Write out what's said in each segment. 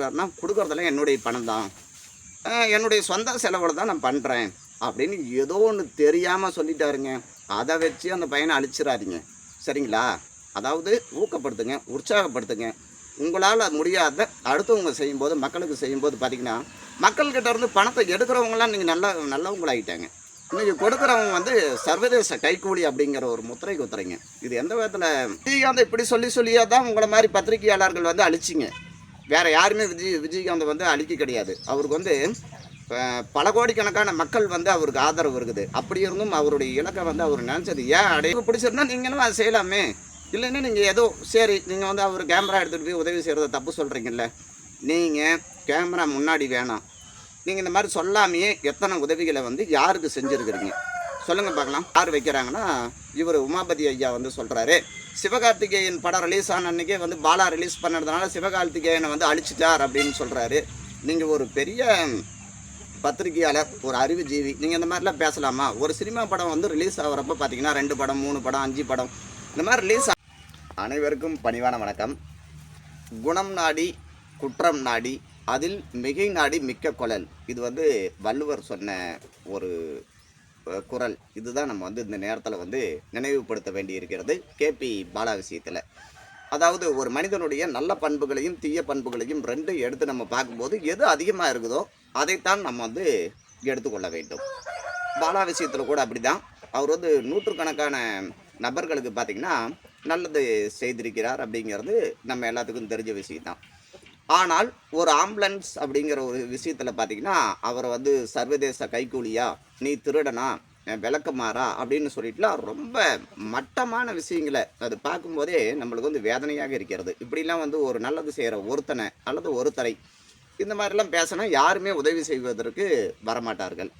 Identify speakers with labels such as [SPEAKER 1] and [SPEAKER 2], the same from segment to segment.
[SPEAKER 1] சொல்கிறாருன்னா கொடுக்குறதெல்லாம் என்னுடைய பணம் தான். என்னுடைய சொந்த செலவில் தான் நான் பண்ணுறேன் அப்படின்னு ஏதோ ஒன்று தெரியாமல் சொல்லிட்டாருங்க. அதை வச்சு அந்த பையனை அழிச்சிடாதீங்க சரிங்களா? அதாவது ஊக்கப்படுத்துங்க உற்சாகப்படுத்துங்க. உங்களால் முடியாத அடுத்தவங்க செய்யும்போது மக்களுக்கு செய்யும்போது பார்த்தீங்கன்னா மக்கள்கிட்ட இருந்து பணத்தை எடுக்கிறவங்களாம் நீங்கள் நல்ல நல்லவங்களாகிட்டாங்க இன்றைக்கி கொடுக்குறவங்க வந்து சர்வதேச கைக்கூலி அப்படிங்கிற ஒரு முத்திரை குத்துறீங்க. இது எந்த விதத்தில்? விஜயகாந்த் இப்படி சொல்லி சொல்லியே தான் உங்களை மாதிரி பத்திரிகையாளர்கள் வந்து அழிச்சிங்க. வேறு யாருமே விஜய் விஜயகாந்த் வந்து அழிக்க கிடையாது. அவருக்கு வந்து பல கோடிக்கணக்கான மக்கள் வந்து அவருக்கு ஆதரவு இருக்குது. அப்படி இருந்தும் அவருடைய இலக்கை வந்து அவர் நினச்சது ஏன் அடைய பிடிச்சிருந்தா நீங்களும் அதை செய்யலாமே. இல்லைன்னா நீங்கள் ஏதோ சரி நீங்கள் வந்து அவர் கேமரா எடுத்துகிட்டு போய் உதவி செய்கிறத தப்பு சொல்கிறீங்கல்ல நீங்கள் கேமரா முன்னாடி வேணாம். நீங்கள் இந்த மாதிரி சொல்லாமையே எத்தனை உதவிகளை வந்து யாருக்கு செஞ்சுருக்கிறீங்க? சொல்லுங்கள் பார்க்கலாம். யார் வைக்கிறாங்கன்னா இவர் உமாபதி ஐயா வந்து சொல்கிறாரு சிவகார்த்திகேயன் படம் ரிலீஸ் ஆன அன்றைக்கே வந்து பாலா ரிலீஸ் பண்ணதுனால சிவகார்த்திகேயனை வந்து அழிச்சிட்டார் அப்படின்னு சொல்கிறாரு நீங்கள் ஒரு பெரிய பத்திரிகையாளர் ஒரு அறிவுஜீவி நீங்கள் இந்த மாதிரிலாம் பேசலாமா? ஒரு சினிமா படம் வந்து ரிலீஸ் ஆகிறப்ப பார்த்தீங்கன்னா ரெண்டு படம் மூணு படம் அஞ்சு படம் இந்த மாதிரி ரிலீஸ் அனைவருக்கும் பணிவான வணக்கம். குணம் நாடி குற்றம் நாடி அதில் மிகை நாடி மிக்க குழல். இது வந்து வள்ளுவர் சொன்ன ஒரு குரல். இதுதான் நம்ம வந்து இந்த நேரத்தில் வந்து நினைவுபடுத்த வேண்டி இருக்கிறது கேபி பாலா விஷயத்தில். அதாவது ஒரு மனிதனுடைய நல்ல பண்புகளையும் தீய பண்புகளையும் ரெண்டும் எடுத்து நம்ம பார்க்கும்போது எது அதிகமாக இருக்குதோ அதைத்தான் நம்ம வந்து எடுத்துக்கொள்ள வேண்டும். பாலா விஷயத்தில் கூட அப்படி தான் அவர் வந்து நூற்றுக்கணக்கான நபர்களுக்கு பார்த்திங்கன்னா நல்லது செய்திருக்கிறார் அப்படிங்கிறது நம்ம எல்லாத்துக்கும் தெரிஞ்ச விஷயம்தான். ஆனால் ஒரு ஆம்புலன்ஸ் அப்படிங்கிற ஒரு விஷயத்தில் பார்த்தீங்கன்னா அவரை வந்து சர்வதேச கைகூலியாக நீ திருடனா அஹ் விளக்கமாறா அப்படின்னு சொல்லிட்டுலாம் ரொம்ப மட்டமான விஷயங்களை அது பார்க்கும்போதே நம்மளுக்கு வந்து வேதனையாக இருக்கிறது. இப்படிலாம் வந்து ஒரு நல்லது செய்கிற ஒருத்தனை அல்லது ஒருத்தரை இந்த மாதிரிலாம் பேசினா யாருமே உதவி செய்வதற்கு வரமாட்டார்கள்.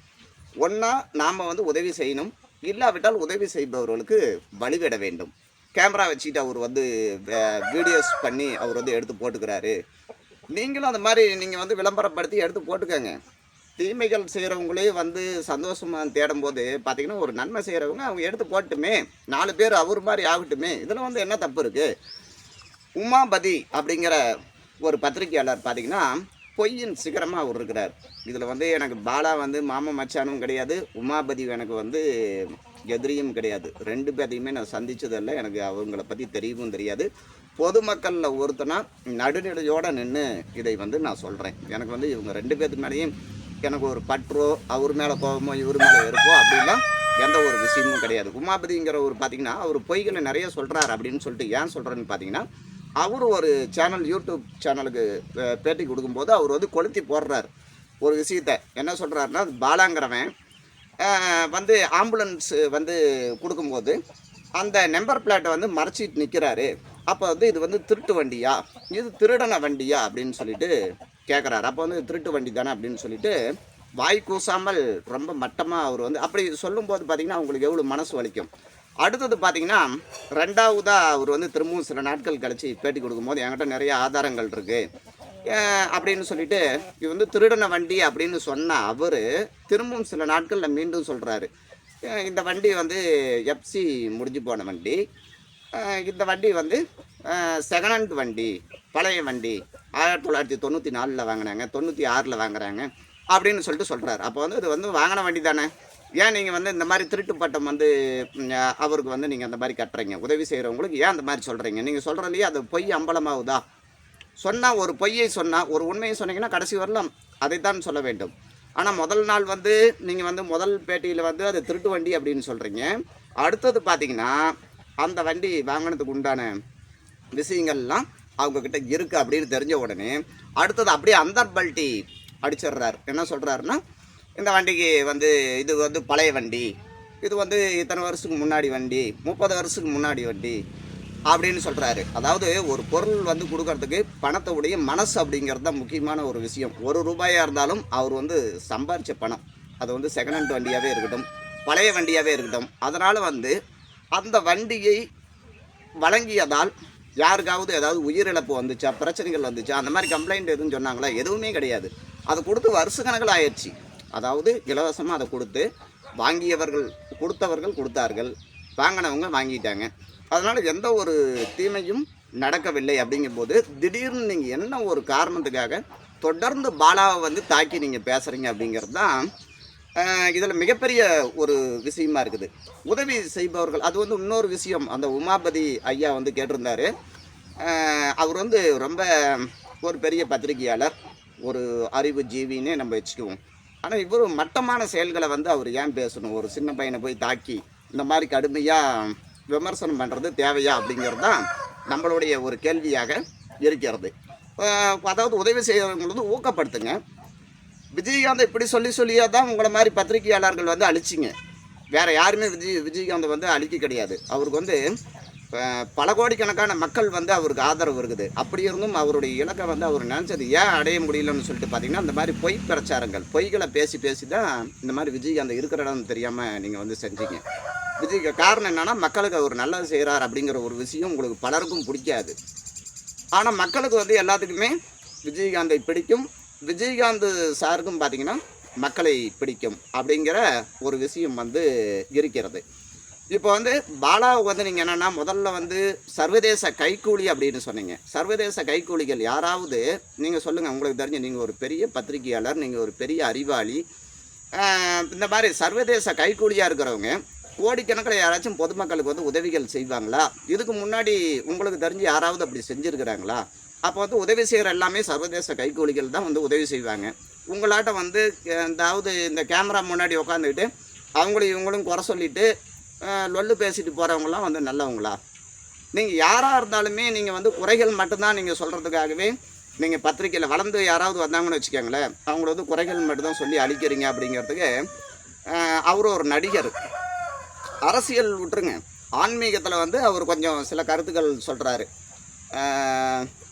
[SPEAKER 1] ஒன்றா நாம் வந்து உதவி செய்யணும். இல்லாவிட்டால் உதவி செய்பவர்களுக்கு வழிவிட வேண்டும். கேமரா வச்சுட்டு அவர் வந்து வீடியோஸ் பண்ணி அவர் வந்து எடுத்து போட்டுக்கிறாரு. நீங்களும் அந்த மாதிரி நீங்கள் வந்து விளம்பரப்படுத்தி எடுத்து போட்டுக்கோங்க. தீமைகள் செய்கிறவங்களே வந்து சந்தோஷமாக தேடும்போது பார்த்திங்கன்னா ஒரு நன்மை செய்கிறவங்க அவங்க எடுத்து போட்டுமே நாலு பேர் அவர் மாதிரி ஆகட்டுமே இதில் வந்து என்ன தப்பு இருக்குது உமாபதி அப்படிங்கிற ஒரு பத்திரிகையாளர் பார்த்திங்கன்னா பொய்யின் சிகரமாக அவர் இருக்கிறார். இதில் வந்து எனக்கு பாலா வந்து மாமன் மச்சானும் கிடையாது உமாபதி எனக்கு வந்து எதிரியும் கிடையாது. ரெண்டு பேரையுமே நான் சந்தித்ததில்லை எனக்கு அவங்கள பற்றி தெரியவும் தெரியாது. பொதுமக்களில் ஒருத்தனா நடுநிலையோடு நின்று இதை வந்து நான் சொல்கிறேன் எனக்கு வந்து இவங்க ரெண்டு பேர்த்து மேலேயும் எனக்கு ஒரு பற்றோ அவர் மேலே கோபமோ இவர் மேலே இருப்போ அப்படின்லாம் எந்த ஒரு விஷயமும் கிடையாது. உமாபதிங்கிற ஒரு பார்த்தீங்கன்னா அவர் பொய்களை நிறைய சொல்கிறார் அப்படின்னு சொல்லிட்டு ஏன் சொல்கிறேன்னு பார்த்தீங்கன்னா அவர் ஒரு சேனல் யூடியூப் சேனலுக்கு பேட்டி கொடுக்கும்போது அவர் வந்து கொளுத்தி போடுறார் ஒரு விஷயத்த. என்ன சொல்கிறாருன்னா பாலாங்கிறவன் வந்து ஆம்புலன்ஸு வந்து கொடுக்கும்போது அந்த நம்பர் பிளேட்டை வந்து மறைச்சிட்டு நிற்கிறாரு அப்போ வந்து இது வந்து திருட்டு வண்டியா? இது திருடன வண்டியா? அப்படின்னு சொல்லிட்டு கேட்குறாரு அப்போ வந்து திருட்டு வண்டி தானே அப்படின்னு சொல்லிட்டு வாய் கூசாமல் ரொம்ப மட்டமாக அவர் வந்து அப்படி சொல்லும்போது பார்த்தீங்கன்னா அவங்களுக்கு எவ்வளோ மனசு வலிக்கும். அடுத்தது பார்த்தீங்கன்னா ரெண்டாவதாக அவர் வந்து திரும்பவும் சில நாட்கள் கழித்து பேட்டி கொடுக்கும்போது என்கிட்ட நிறைய ஆதாரங்கள் இருக்குது அப்படின்னு சொல்லிட்டு இது வந்து திருடன வண்டி அப்படின்னு சொன்ன அவர் திரும்பவும் சில நாட்களில் மீண்டும் சொல்கிறாரு இந்த வண்டி வந்து எஃப்சி முடிஞ்சு போன வண்டி. இந்த வண்டி வந்து செகண்ட் ஹேண்ட் வண்டி பழைய வண்டி. ஆயிரத்தி தொள்ளாயிரத்தி தொண்ணூற்றி நாலில் வாங்கினாங்க தொண்ணூற்றி ஆறில் வாங்குறாங்க அப்படின்னு சொல்லிட்டு சொல்கிறார் அப்போ வந்து இது வந்து வாங்கின வண்டி தானே. ஏன் நீங்கள் வந்து இந்த மாதிரி திருட்டு பட்டம் வந்து அவருக்கு வந்து நீங்கள் அந்த மாதிரி கட்டுறீங்க? உதவி செய்கிறவங்களுக்கு ஏன் அந்த மாதிரி சொல்கிறீங்க நீங்கள் சொல்கிறதுலையே அது பொய் அம்பலமாகுதா? சொன்னால் ஒரு பொய்யை சொன்னால் ஒரு உண்மையை சொன்னீங்கன்னா கடைசி வரலாம். அதைத்தான் சொல்ல வேண்டும். ஆனால் முதல் நாள் வந்து நீங்கள் வந்து முதல் பேட்டியில் வந்து அது திருட்டு வண்டி அப்படின்னு சொல்கிறீங்க அடுத்தது பார்த்தீங்கன்னா அந்த வண்டி வாங்கினதுக்கு உண்டான விஷயங்கள்லாம் அவங்கக்கிட்ட இருக்குது அப்படின்னு தெரிஞ்ச உடனே அடுத்தது அப்படியே அந்தர்பல்ட்டி அடிச்சிடுறாரு. என்ன சொல்கிறாருன்னா இந்த வண்டிக்கு வந்து இது வந்து பழைய வண்டி இது வந்து இத்தனை வருஷத்துக்கு முன்னாடி வண்டி முப்பது வருஷத்துக்கு முன்னாடி வண்டி அப்படின்னு சொல்கிறாரு அதாவது ஒரு பொருள் வந்து கொடுக்கறதுக்கு பணத்தை உடைய மனசு அப்படிங்கிறது தான் முக்கியமான ஒரு விஷயம். ஒரு ரூபாயாக இருந்தாலும் அவர் வந்து சம்பாரித்த பணம். அது வந்து செகண்ட் ஹேண்ட் வண்டியாகவே இருக்கட்டும் பழைய வண்டியாகவே இருக்கட்டும். அதனால் வந்து அந்த வண்டியை வழங்கியதால் யாருக்காவது ஏதாவது உயிரிழப்பு வந்துச்சா பிரச்சனைகள் வந்துச்சா அந்த மாதிரி கம்ப்ளைண்ட் எதுவும் சொன்னாங்களா? எதுவுமே கிடையாது. அதை கொடுத்து வருஷ கணக்கில் ஆயிடுச்சு. அதாவது இலவசமாக அதை கொடுத்து வாங்கியவர்கள் கொடுத்தவர்கள் கொடுத்தார்கள். வாங்கினவங்க வாங்கிட்டாங்க. அதனால் எந்த ஒரு தீமையும் நடக்கவில்லை அப்படிங்கும்போது திடீர்னு நீங்கள் என்ன ஒரு காரணத்துக்காக தொடர்ந்து பாலாவை வந்து தாக்கி நீங்கள் பேசுகிறீங்க அப்படிங்கிறது தான் இதில் மிகப்பெரிய ஒரு விஷயமா இருக்குது. உதவி செய்பவர்கள் அது வந்து இன்னொரு விஷயம். அந்த உமாபதி ஐயா வந்து கேட்டிருந்தாரு. அவர் வந்து ரொம்ப ஒரு பெரிய பத்திரிகையாளர் ஒரு அறிவு ஜீவின்னு நம்ம வச்சுக்குவோம். ஆனால் இவர் மட்டமான செயல்களை வந்து அவர் ஏன் பேசணும்? ஒரு சின்ன பையனை போய் தாக்கி இந்த மாதிரி கடுமையாக விமர்சனம் பண்ணுறது தேவையா அப்படிங்கிறது தான் நம்மளுடைய ஒரு கேள்வியாக இருக்கிறது. அதாவது உதவி செய்கிறவங்களுக்கு ஊக்கப்படுத்துங்க. விஜயகாந்தை இப்படி சொல்லி சொல்லியே தான் உங்களை மாதிரி பத்திரிகையாளர்கள் வந்து அழிச்சிங்க. வேறு யாருமே விஜய் விஜயகாந்தை வந்து அழிக்க கிடையாது. அவருக்கு வந்து பல கோடிக்கணக்கான மக்கள் வந்து அவருக்கு ஆதரவு இருக்குது. அப்படி இருந்தும் அவருடைய இலக்கை வந்து அவர் நினச்சது ஏன் அடைய முடியலன்னு சொல்லிட்டு பார்த்தீங்கன்னா இந்த மாதிரி பொய் பிரச்சாரங்கள் பொய்களை பேசி பேசி தான் இந்த மாதிரி விஜயகாந்த் இருக்கிற இடம் தெரியாமல் நீங்கள் வந்து செஞ்சீங்க. விஜய் காரணம் என்னென்னா மக்களுக்கு அவர் நல்லது செய்கிறார் அப்படிங்கிற ஒரு விஷயம் உங்களுக்கு பலருக்கும் பிடிக்காது. ஆனால் மக்களுக்கு வந்து எல்லாத்துக்குமே விஜயகாந்தை பிடிக்கும். விஜயகாந்த் சாருக்கும் பார்த்தீங்கன்னா மக்களை பிடிக்கும் அப்படிங்கிற ஒரு விஷயம் வந்து இருக்கிறது. இப்போ வந்து பாலாவுக்கு வந்து நீங்கள் என்னென்னா முதல்ல வந்து சர்வதேச கைக்கூலி அப்படின்னு சொன்னீங்க. சர்வதேச கைக்கூலிகள் யாராவது நீங்கள் சொல்லுங்கள் உங்களுக்கு தெரிஞ்ச நீங்கள் ஒரு பெரிய பத்திரிகையாளர் நீங்கள் ஒரு பெரிய அறிவாளி இந்த மாதிரி சர்வதேச கைக்கூலியாக இருக்கிறவங்க கோடிக்கணக்கில் யாராச்சும் பொதுமக்களுக்கு வந்து உதவிகள் செய்வாங்களா? இதுக்கு முன்னாடி உங்களுக்கு தெரிஞ்சு யாராவது அப்படி செஞ்சுருக்கிறாங்களா? அப்போ வந்து உதவி செய்கிற எல்லாமே சர்வதேச கைக்கூலிகள் தான் வந்து உதவி செய்வாங்க. உங்களாட்ட வந்து அஹ், அதாவது இந்த கேமரா முன்னாடி உட்காந்துக்கிட்டு அவங்களும் இவங்களும் குறை சொல்லிட்டு லொல்லு பேசிட்டு போகிறவங்களாம் வந்து நல்லவங்களா? நீங்கள் யாராக இருந்தாலுமே நீங்கள் வந்து குறைகள் மட்டும்தான் நீங்கள் சொல்கிறதுக்காகவே நீங்கள் பத்திரிக்கையில் வளர்ந்து யாராவது வந்தாங்கன்னு வச்சுக்கோங்களேன் அவங்கள வந்து குறைகள் மட்டும்தான் சொல்லி அழிக்கிறீங்க அப்படிங்கிறதுக்கு அவர் ஒரு நடிகர். அரசியல் விட்டுருங்க. ஆன்மீகத்தில் வந்து அவர் கொஞ்சம் சில கருத்துக்கள் சொல்கிறாரு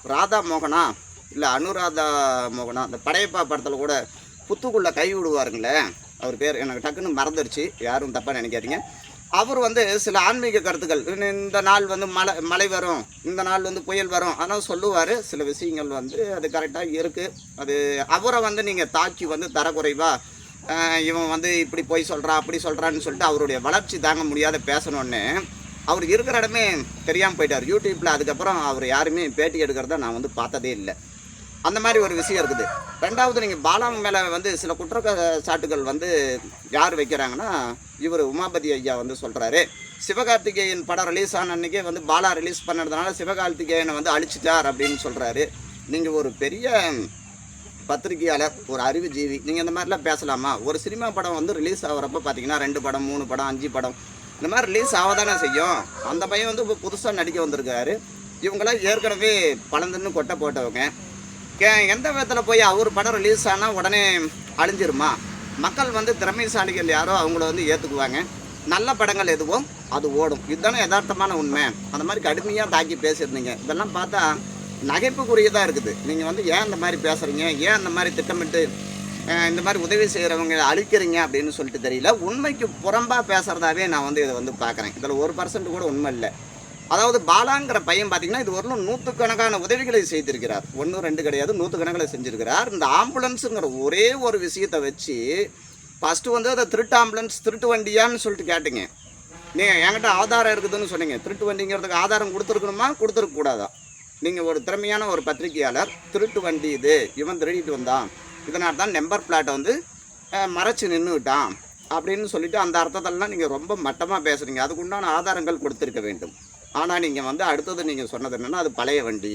[SPEAKER 1] ராதா மோகனா இல்லை அனுராதா மோகனா அந்த படையப்பா படத்தில் கூட புத்துக்குள்ளே கை விடுவாருங்களே அவர் பேர் எனக்கு டக்குன்னு மறந்துடுச்சு யாரும் தப்பாக நினைக்காதீங்க. அவர் வந்து சில ஆன்மீக கருத்துக்கள் இந்த- நாள் வந்து மழை மழை வரும் இந்த நாள் வந்து புயல் வரும் ஆனால் சொல்லுவார். சில விஷயங்கள் வந்து அது கரெக்டாக இருக்குது அது அவரை வந்து நீங்கள் தாக்கி வந்து தரக்குறைவாக இவன் வந்து இப்படி போய் சொல்கிறான் அப்படி சொல்கிறான்னு சொல்லிட்டு அவருடைய வளர்ச்சி தாங்க முடியாத பேசணுன்னு அவர் இருக்கிற இடமே தெரியாமல் போயிட்டார். யூடியூப்பில் அதுக்கப்புறம் அவர் யாருமே பேட்டி எடுக்கிறத நான் வந்து பார்த்ததே இல்லை. அந்த மாதிரி ஒரு விஷயம் இருக்குது. ரெண்டாவது நீங்கள் பாலா மேலே வந்து சில குற்றச்சாட்டுகள் வந்து யார் வைக்கிறாங்கன்னா இவர் உமாபதி ஐயா வந்து சொல்கிறாரு சிவகார்த்திகேயன் படம் ரிலீஸ் ஆன அன்றைக்கே வந்து பாலா ரிலீஸ் பண்ணதுனால சிவகார்த்திகேயனை வந்து அழிச்சிட்டார் அப்படின்னு சொல்கிறாரு நீங்கள் ஒரு பெரிய பத்திரிகையாளர் ஒரு அறிவுஜீவி நீங்கள் இந்த மாதிரிலாம் பேசலாமா? ஒரு சினிமா படம் வந்து ரிலீஸ் ஆகிறப்ப பார்த்தீங்கன்னா ரெண்டு படம் மூணு படம் அஞ்சு படம் இந்த மாதிரி ரிலீஸ் ஆகதானே செய்யும். அந்த பையன் வந்து இப்போ புதுசாக நடிக்க வந்திருக்காரு. இவங்களாம் ஏற்கனவே பழந்துன்னு கொட்டை போட்டவங்க. கே எந்த விதத்தில் போய் அவர் படம் ரிலீஸ் ஆனால் உடனே அழிஞ்சிருமா? மக்கள் வந்து திறமைசாலிகள் யாரோ அவங்கள வந்து ஏற்றுக்குவாங்க நல்ல படங்கள் எதுவோ அது ஓடும். இதுதானே யதார்த்தமான உண்மை. அந்த மாதிரி கடுமையாக தாக்கி பேசியிருந்தீங்க. இதெல்லாம் பார்த்தா நகைப்புக்குரியதாக இருக்குது. நீங்கள் வந்து ஏன் இந்த மாதிரி பேசுகிறீங்க ஏன் அந்த மாதிரி திட்டமிட்டு இந்த மாதிரி உதவி செய்கிறவங்க அழிக்கிறீங்க அப்படின்னு சொல்லிட்டு தெரியல. உண்மைக்கு புறம்பாக பேசுகிறதாவே நான் வந்து இதை வந்து பார்க்குறேன். இதில் ஒரு பர்சன்ட் கூட உண்மை இல்லை. அதாவது பாலாங்கிற பையன் பார்த்தீங்கன்னா இது வரலும் நூற்றுக்கணக்கான உதவிகளை செய்திருக்கிறார். ஒன்று ரெண்டு கிடையாது நூற்றுக்கணக்கில் செஞ்சுருக்கிறார். இந்த ஆம்புலன்ஸுங்கிற ஒரே ஒரு விஷயத்தை வச்சு ஃபஸ்ட்டு வந்து அதை திருட்டு ஆம்புலன்ஸ் திருட்டு வண்டியான்னு சொல்லிட்டு கேட்டீங்க. நீங்கள் என்கிட்ட ஆதாரம் இருக்குதுன்னு சொன்னீங்க. திருட்டு வண்டிங்கிறதுக்கு ஆதாரம் கொடுத்துருக்கணுமா? கொடுத்துருக்கக்கூடாதா நீங்கள் ஒரு திறமையான ஒரு பத்திரிகையாளர் திருட்டு வண்டி இது. இவன் திருடிட்டு வந்தான். இதனால் தான் நம்பர் பிளாட்டை வந்து மறைச்சி மறைச்சு நின்றுட்டான் அப்படின்னு சொல்லிட்டு அந்த அர்த்தத்திலலாம் நீங்கள் ரொம்ப மட்டமாக பேசுகிறீங்க அதுக்கு உண்டான ஆதாரங்கள் கொடுத்துருக்க வேண்டும். ஆனால் நீங்கள் வந்து அடுத்தது நீங்கள் சொன்னது என்னென்னா அது பழைய வண்டி.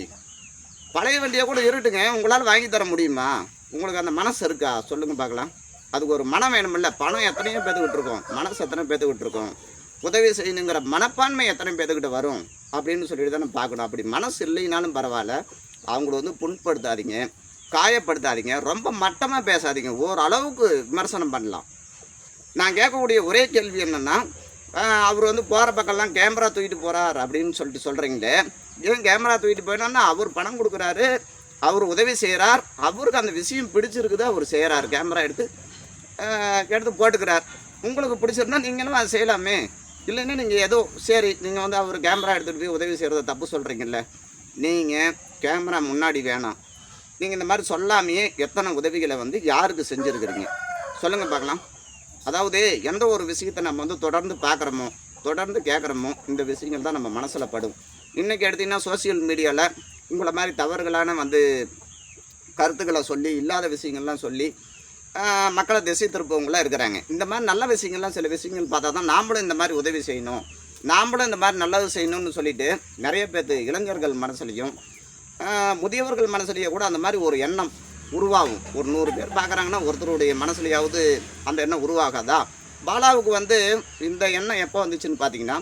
[SPEAKER 1] பழைய வண்டியை கூட இருட்டுங்க. உங்களால் வாங்கி தர முடியுமா? உங்களுக்கு அந்த மனசு இருக்கா? சொல்லுங்கள் பார்க்கலாம். அதுக்கு ஒரு மனம் வேணுமில்ல. பணம் எத்தனையோ பேத்துக்கிட்டு இருக்கோம். மனசு எத்தனை பேத்துக்கிட்டு இருக்கோம். உதவி செய்யணுங்கிற மனப்பான்மை எத்தனை பேத்துக்கிட்ட வரும். அப்படின்னு சொல்லிட்டு தானே பார்க்கணும். அப்படி மனசு இல்லைனாலும் பரவாயில்ல. அவங்கள வந்து புண்படுத்தாதீங்க. காயப்படுத்தாதீங்க. ரொம்ப மட்டமாக பேசாதீங்க. ஓரளவுக்கு விமர்சனம் பண்ணலாம். நான் கேட்கக்கூடிய ஒரே கேள்வி என்னென்னா அவர் வந்து போகிற பக்கம்லாம் கேமரா தூக்கிட்டு போகிறார் அப்படின்னு சொல்லிட்டு சொல்கிறீங்களே ஏன் கேமரா தூக்கிட்டு போயினோன்னா அவர் பணம் கொடுக்குறாரு அவர் உதவி செய்கிறார் அவருக்கு அந்த விஷயம் பிடிச்சிருக்குது அவர் செய்கிறார் கேமரா எடுத்து எடுத்து போட்டுக்கிறார். உங்களுக்கு பிடிச்சிருந்தா நீங்களும் அதை செய்யலாமே. இல்லைன்னா நீங்கள் ஏதோ சரி நீங்கள் வந்து அவர் கேமரா எடுத்துகிட்டு போய் உதவி செய்கிறத தப்பு சொல்கிறீங்கல்ல நீங்கள் கேமரா முன்னாடி வேணாம். நீங்கள் இந்த மாதிரி சொல்லாமையே எத்தனை உதவிகளை வந்து யாருக்கு செஞ்சுருக்கிறீங்க? சொல்லுங்கள் பார்க்கலாம். அதாவது எந்த ஒரு விஷயத்தை நம்ம வந்து தொடர்ந்து பார்க்குறோமோ தொடர்ந்து கேட்குறோமோ இந்த விஷயங்கள் தான் நம்ம மனசில் படும். இன்றைக்கி எடுத்திங்கன்னா சோசியல் மீடியாவில் உங்களை மாதிரி தவறுகளான வந்து கருத்துக்களை சொல்லி இல்லாத விஷயங்கள்லாம் சொல்லி மக்களை திசை திருப்பவங்களாம் இருக்கிறாங்க. இந்த மாதிரி நல்ல விஷயங்கள்லாம் சில விஷயங்கள் பார்த்தா தான் நாமளும் இந்த மாதிரி உதவி செய்யணும். நாமளும் இந்த மாதிரி நல்லது செய்யணும்னு சொல்லிட்டு நிறைய பேர்த்து இளைஞர்கள் மனசுலையும் முதியவர்கள் மனசுலேயே கூட அந்த மாதிரி ஒரு எண்ணம் உருவாகும். ஒரு நூறு பேர் பார்க்குறாங்கன்னா ஒருத்தருடைய மனசுலையாவது அந்த எண்ணம் உருவாகாதா? பாலாவுக்கு வந்து இந்த எண்ணம் எப்போ வந்துச்சுன்னு பார்த்தீங்கன்னா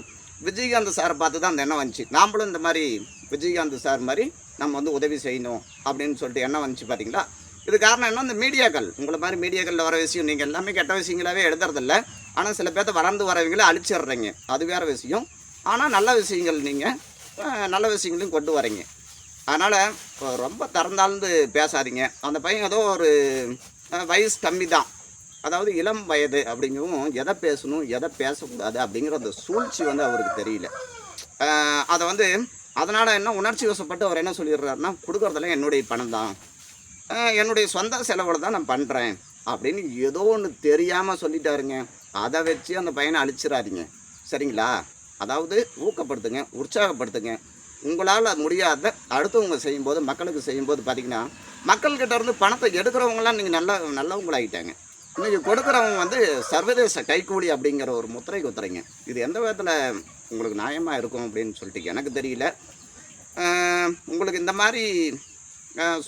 [SPEAKER 1] விஜயகாந்த் சாரை பார்த்து தான் அந்த எண்ணம் வந்துச்சு. நாம்ளும் இந்த மாதிரி விஜயகாந்த் சார் மாதிரி நம்ம வந்து உதவி செய்யணும் அப்படின்னு சொல்லிட்டு எண்ணம் வந்துச்சு பார்த்தீங்களா இது காரணம் என்ன? இந்த மீடியாக்கள். உங்களை மாதிரி மீடியாக்களில் வர விஷயம் நீங்கள் எல்லாமே கெட்ட விஷயங்களாகவே எழுதுறதில்ல. ஆனால் சில பேர்த்த வளர்ந்து வரவங்களை அழிச்சிடுறீங்க. அது வேறு விஷயம். ஆனால் நல்ல விஷயங்கள் நீங்கள் நல்ல விஷயங்களையும் கொண்டு வரீங்க. அதனால் ரொம்ப திறந்தாழ்ந்து பேசாதீங்க. அந்த பையன் ஏதோ ஒரு வயசு கம்மி தான் அதாவது இளம் வயது அப்படிங்கவும் எதை பேசணும் எதை பேசக்கூடாது அப்படிங்கிற அந்த சூழ்ச்சி வந்து அவருக்கு தெரியல. அதை வந்து அதனால் என்ன உணர்ச்சி வசப்பட்டு அவர் என்ன சொல்லிடுறாருன்னா கொடுக்குறதெல்லாம் என்னுடைய பணம் தான் என்னுடைய சொந்த செலவில் தான் நான் பண்ணுறேன் அப்படின்னு ஏதோ ஒன்று தெரியாமல் சொல்லிட்டாருங்க. அதை வச்சு அந்த பையனை அழிச்சிடாதீங்க சரிங்களா? அதாவது ஊக்கப்படுத்துங்க உற்சாகப்படுத்துங்க. உங்களால் முடியாத அடுத்தவங்க செய்யும்போது மக்களுக்கு செய்யும்போது பார்த்தீங்கன்னா மக்கள்கிட்ட இருந்து பணத்தை எடுக்கிறவங்களாம் நீங்கள் நல்ல நல்லவங்களாகிட்டாங்க இன்றைக்கி கொடுக்குறவங்க வந்து சர்வதேச கைக்கூலி அப்படிங்கிற ஒரு முத்திரை குத்துறீங்க. இது எந்த விதத்தில் உங்களுக்கு நியாயமாக இருக்கும் அப்படின்னு சொல்லிட்டு எனக்கு தெரியல. உங்களுக்கு இந்த மாதிரி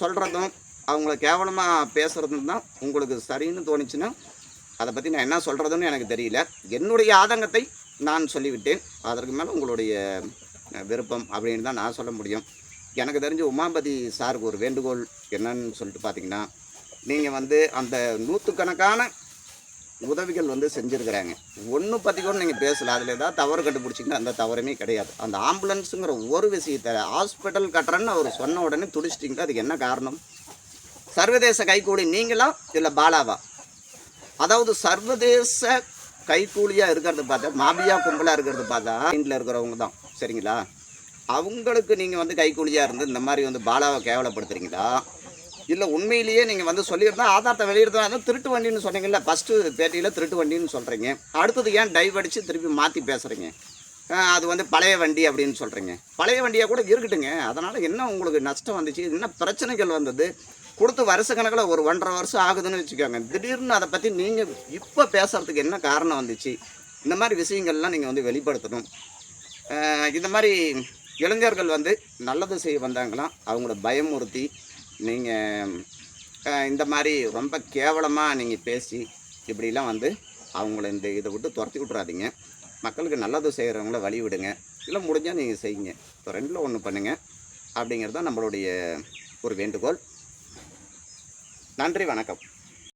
[SPEAKER 1] சொல்கிறதும் அவங்கள கேவலமாக பேசுகிறதும் தான் உங்களுக்கு சரின்னு தோணுச்சுன்னா அதை பற்றி நான் என்ன சொல்கிறதுன்னு எனக்கு தெரியல. என்னுடைய ஆதங்கத்தை நான் சொல்லிவிட்டேன். அதற்கு மேலே உங்களுடைய விருப்பம் அப்படின்னு தான் நான் சொல்ல முடியும். எனக்கு தெரிஞ்ச உமாபதி சாருக்கு ஒரு வேண்டுகோள் என்னன்னு சொல்லிட்டு பார்த்தீங்கன்னா நீங்கள் வந்து அந்த நூற்றுக்கணக்கான உதவிகள் வந்து செஞ்சுருக்கிறாங்க. ஒன்று பற்றி கூட நீங்கள் பேசல. அதில் ஏதாவது தவறு கண்டுபிடிச்சிங்கன்னா அந்த தவறுமே கிடையாது. அந்த ஆம்புலன்ஸுங்கிற ஒரு விஷயத்தை ஹாஸ்பிட்டல் கட்டுறேன்னு அவர் சொன்ன உடனே துடிச்சிட்டிங்க அதுக்கு என்ன காரணம்? சர்வதேச கைக்கூலி நீங்களா இல்லை பாலாவா? அதாவது சர்வதேச கைக்கூலியாக இருக்கிறது பார்த்தா மாபியா கும்பலாக இருக்கிறது பார்த்தா இண்டில் இருக்கிறவங்க தான். சரிங்களா? அவங்களுக்கு நீங்கள் வந்து கைக்கூலியாக இருந்து இந்த மாதிரி வந்து பாலாவை கேவலப்படுத்துறீங்களா? இல்லை உண்மையிலேயே நீங்கள் வந்து சொல்லியிருந்தா ஆதாரத்தை வெளியிடுறதா இருந்தால் திருட்டு வண்டின்னு சொன்னீங்கல்ல ஃபஸ்ட்டு பேட்டியில் திருட்டு வண்டின்னு சொல்கிறீங்க அடுத்தது ஏன் டைவ் அடித்து திருப்பி மாற்றி பேசுகிறீங்க அது வந்து பழைய வண்டி அப்படின்னு சொல்கிறீங்க பழைய வண்டியாக கூட இருக்கட்டுங்க. அதனால் என்ன உங்களுக்கு நஷ்டம் வந்துச்சு? என்ன பிரச்சனைகள் வந்தது? கொடுத்து வருஷக்கணக்கில் ஒரு ஒன்றரை வருஷம் ஆகுதுன்னு வச்சுக்கோங்க. திடீர்னு அதை பற்றி நீங்கள் இப்போ பேசுகிறதுக்கு என்ன காரணம் வந்துச்சு? இந்த மாதிரி விஷயங்கள்லாம் நீங்கள் வந்து வெளிப்படுத்தணும். இந்த மாதிரி இளைஞர்கள் வந்து நல்லது செய்ய வந்தாங்களாம். அவங்கள பயமுறுத்தி நீங்கள் இந்த மாதிரி ரொம்ப கேவலமாக நீங்கள் பேசி இப்படிலாம் வந்து அவங்கள இந்த இதை விட்டு துரத்தி விட்றாதீங்க மக்களுக்கு நல்லது செய்கிறவங்கள வழி விடுங்க. இல்லை முடிஞ்சால் நீங்கள் செய்யுங்க. இப்போ ரெண்டில் ஒன்று பண்ணுங்கள் அப்படிங்கிறது தான் நம்மளுடைய ஒரு வேண்டுகோள். நன்றி வணக்கம்.